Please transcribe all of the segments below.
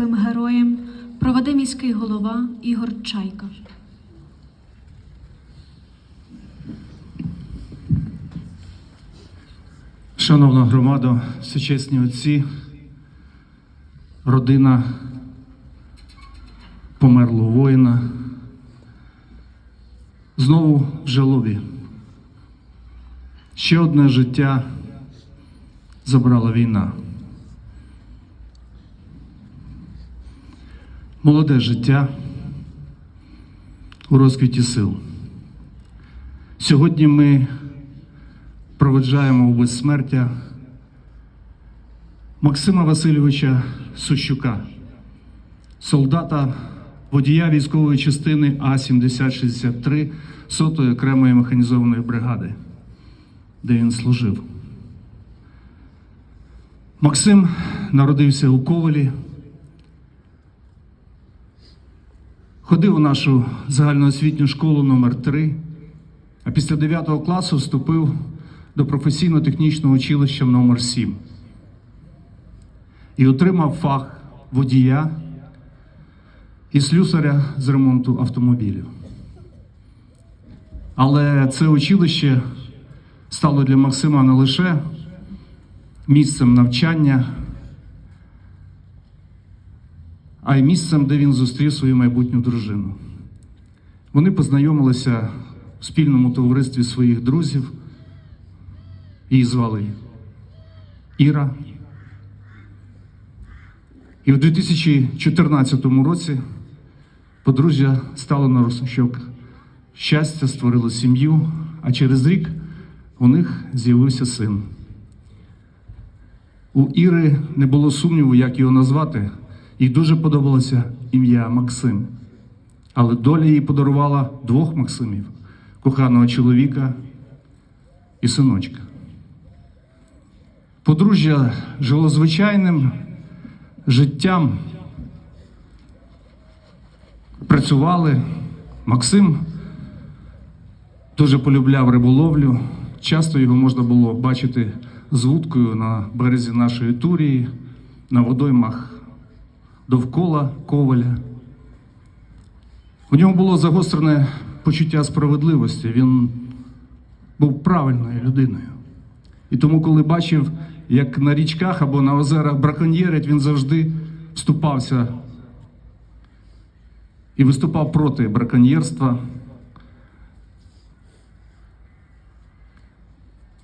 загиблим героям проведе міський голова Ігор Чайка. Шановна громада, всечесні отці, родина померлого воїна, знову в жалобі. Ще одне життя забрала війна. Молоде життя у розквіті сил. Сьогодні ми проведжаємо у безсмертя Максима Васильовича Сущука, солдата, водія військової частини А-7063 сотої окремої механізованої бригади, де він служив. Максим народився у Ковалі, ходив у нашу загальноосвітню школу номер 3 а після 9 класу вступив до професійно-технічного училища номер 7 і отримав фах водія і слюсаря з ремонту автомобілів. Але це училище стало для Максима не лише місцем навчання, а й місцем, де він зустрів свою майбутню дружину. Вони познайомилися в спільному товаристві своїх друзів. Її звали Іра. І в 2014 році подружжя стало на розсощок щастя, створило сім'ю, а через рік у них з'явився син. У Іри не було сумніву, як його назвати, їй дуже подобалося ім'я Максим. Але доля їй подарувала двох Максимів коханого чоловіка і синочка. Подружжя жило звичайним життям. Працювали. Максим дуже полюбляв риболовлю. Часто його можна було бачити з вудкою на березі нашої Турії, на водоймах довкола Коваля. У нього було загострене почуття справедливості. Він був правильною людиною. І тому, коли бачив, як на річках або на озерах браконьєрять, він завжди вступався і виступав проти браконьєрства.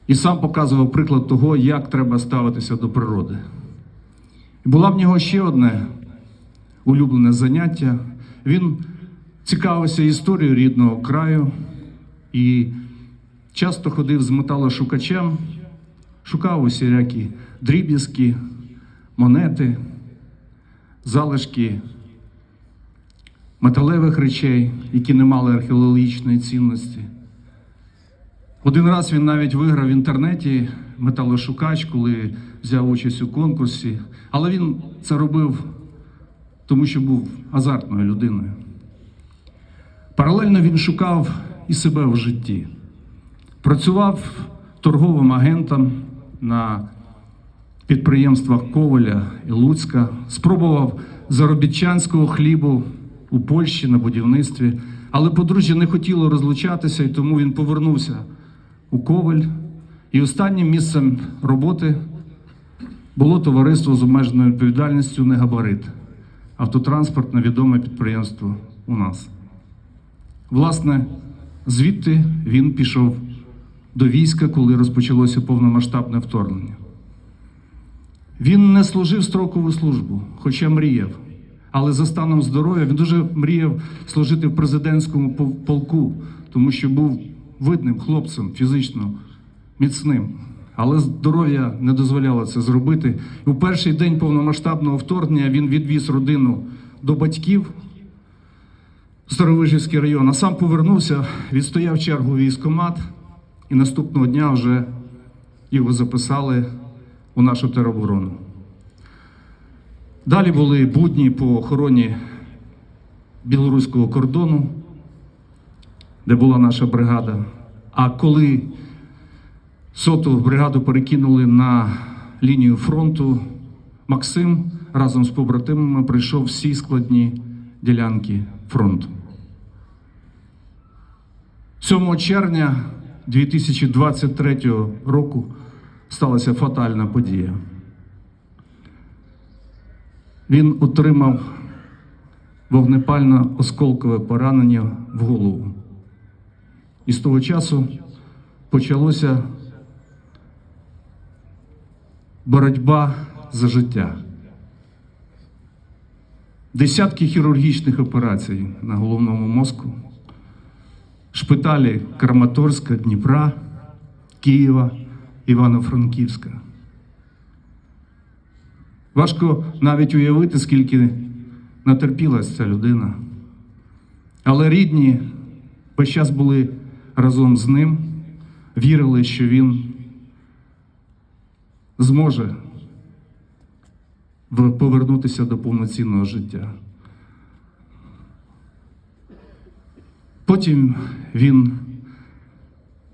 І сам показував приклад того, як треба ставитися до природи. І була в нього ще одне улюблене заняття. Він цікавився історією рідного краю і часто ходив з металошукачем, шукав усілякі дріб'язки, монети, залишки металевих речей, які не мали археологічної цінності. Один раз він навіть виграв в інтернеті металошукач, коли взяв участь у конкурсі, але він це робив тому, що був азартною людиною. Паралельно він шукав і себе в житті. Працював торговим агентом на підприємствах Коваля і Луцька, спробував заробітчанського хлібу у Польщі на будівництві, але подружжя не хотіло розлучатися, і тому він повернувся у Коваль. І останнім місцем роботи було товариство з обмеженою відповідальністю «Негабарит» – автотранспортне відоме підприємство у нас. Власне, звідти він пішов до війська, коли розпочалося повномасштабне вторгнення. Він не служив строкову службу, хоча мріяв. Але за станом здоров'я він дуже мріяв служити в президентському полку, тому що був видним хлопцем, фізично міцним. Але здоров'я не дозволяло це зробити. У перший день повномасштабного вторгнення він відвіз родину до батьків Старовижівський район, а сам повернувся, відстояв чергу у військкомат, і наступного дня вже його записали у нашу тероборону. Далі були будні по охороні білоруського кордону, де була наша бригада. А коли соту бригаду перекинули на лінію фронту, Максим разом з побратимами пройшов всі складні ділянки фронту. 7 червня 2023 року сталася фатальна подія. Він отримав вогнепальне осколкове поранення в голову. І з того часу почалося боротьба за життя. Десятки хірургічних операцій на головному мозку, шпиталі Краматорська, Дніпра, Києва, Івано-Франківська. Важко навіть уявити, скільки натерпілась ця людина. Але рідні весь час були разом з ним, вірили, що він зможе повернутися до повноцінного життя. Потім він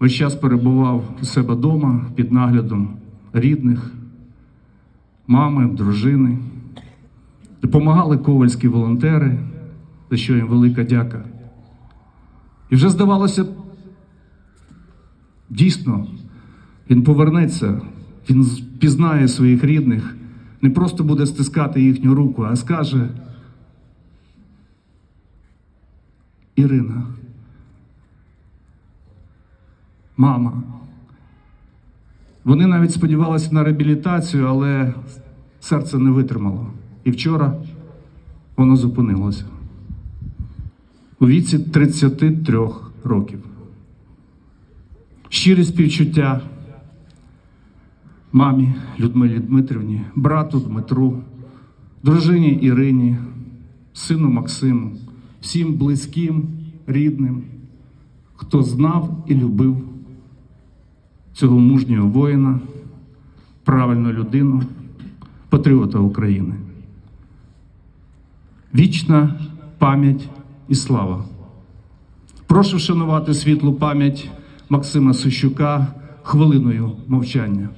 весь час перебував у себе вдома під наглядом рідних, мами, дружини. Допомагали ковальські волонтери, за що їм велика дяка. І вже здавалося, дійсно, він повернеться, він пізнає своїх рідних, не просто буде стискати їхню руку, а скаже: Ірина, мама. Вони навіть сподівалися на реабілітацію, але серце не витримало. І вчора воно зупинилося у віці 33 років. Щирі співчуття мамі Людмилі Дмитрівні, брату Дмитру, дружині Ірині, сину Максиму, всім близьким, рідним, хто знав і любив цього мужнього воїна, правильну людину, патріота України. Вічна пам'ять і слава. Прошу вшанувати світлу пам'ять Максима Сущука хвилиною мовчання.